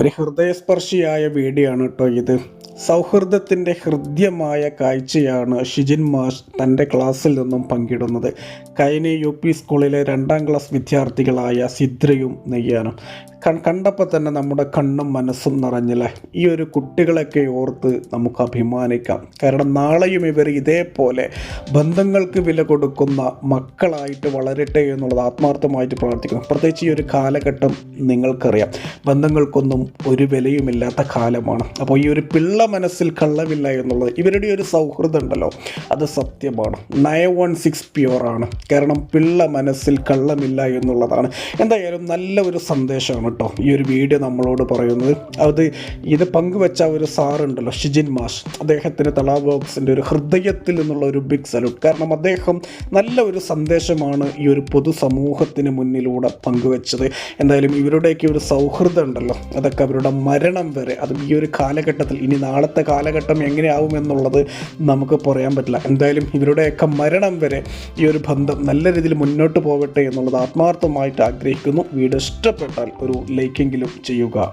ഒരു ഹൃദയസ്പർശിയായ വീഡിയോ ആണ് കേട്ടോ ഇത്. സൗഹൃദത്തിന്റെ ഹൃദ്യമായ കാഴ്ചയാണ് ഷിജിൻ മാഷ് തന്റെ ക്ലാസ്സിൽ നിന്നും പങ്കിടുന്നത്. കൈനെ യു പി സ്കൂളിലെ രണ്ടാം ക്ലാസ് വിദ്യാർത്ഥികളായ സിദ്രയും നെയ്യാനും. കണ്ടപ്പോൾ തന്നെ നമ്മുടെ കണ്ണും മനസ്സും നിറഞ്ഞില്ലേ? ഈ ഒരു കുട്ടികളൊക്കെ ഓർത്ത് നമുക്ക് അഭിമാനിക്കാം. കാരണം നാളെയും ഇവർ ഇതേപോലെ ബന്ധങ്ങൾക്ക് വില കൊടുക്കുന്ന മക്കളായിട്ട് വളരട്ടെ എന്നുള്ളത് ആത്മാർത്ഥമായിട്ട് പ്രാർത്ഥിക്കുന്നു. പ്രത്യേകിച്ച് ഈ ഒരു കാലഘട്ടം നിങ്ങൾക്കറിയാം. ബന്ധങ്ങൾക്കൊന്നും ഒരു വിലയുമില്ലാത്ത കാലമാണ്. അപ്പോൾ ഈ ഒരു പിള്ള മനസ്സിൽ കള്ളവില്ല എന്നുള്ളത് ഇവരുടെ ഒരു സൗഹൃദം ഉണ്ടല്ലോ. അത് സത്യമാണ്. നയൻ വൺ സിക്സ് പ്യുവറാണ്. കാരണം പിള്ള മനസ്സിൽ കള്ളമില്ല എന്നുള്ളതാണ്. എന്തായാലും നല്ല ഒരു സന്ദേശമാണ്. കേട്ടോ. ഈ ഒരു വീഡിയോ നമ്മളോട് പറയുന്നത്. അത് ഇത് പങ്കുവെച്ച ഒരു സാറുണ്ടല്ലോ ഷിജിൻ മാഷ്. അദ്ദേഹത്തിന് തലാ ബോക്സിന്റെ ഒരു ഹൃദയത്തിൽ നിന്നുള്ള ഒരു ബിഗ് സല്യൂട്ട് കാരണം അദ്ദേഹം നല്ല ഒരു സന്ദേശമാണ് ഈ ഒരു പൊതുസമൂഹത്തിന് മുന്നിലൂടെ പങ്കുവെച്ചത്. എന്തായാലും ഇവരുടെയൊക്കെ ഒരു സൗഹൃദം ഉണ്ടല്ലോ. അതൊക്കെ അവരുടെ മരണം വരെ അത് ഈ ഒരു കാലഘട്ടത്തിൽ ഇനി നാളത്തെ കാലഘട്ടം എങ്ങനെയാവും എന്നുള്ളത് നമുക്ക് പറയാൻ പറ്റില്ല. എന്തായാലും ഇവരുടെയൊക്കെ മരണം വരെ ഈ ഒരു ബന്ധം നല്ല രീതിയിൽ മുന്നോട്ട് പോകട്ടെ എന്നുള്ളത് ആത്മാർത്ഥമായിട്ട് ആഗ്രഹിക്കുന്നു. വീഡിയോ ഇഷ്ടപ്പെട്ടാൽ ഒരു ലൈക്കെങ്കിലും ചെയ്യുക.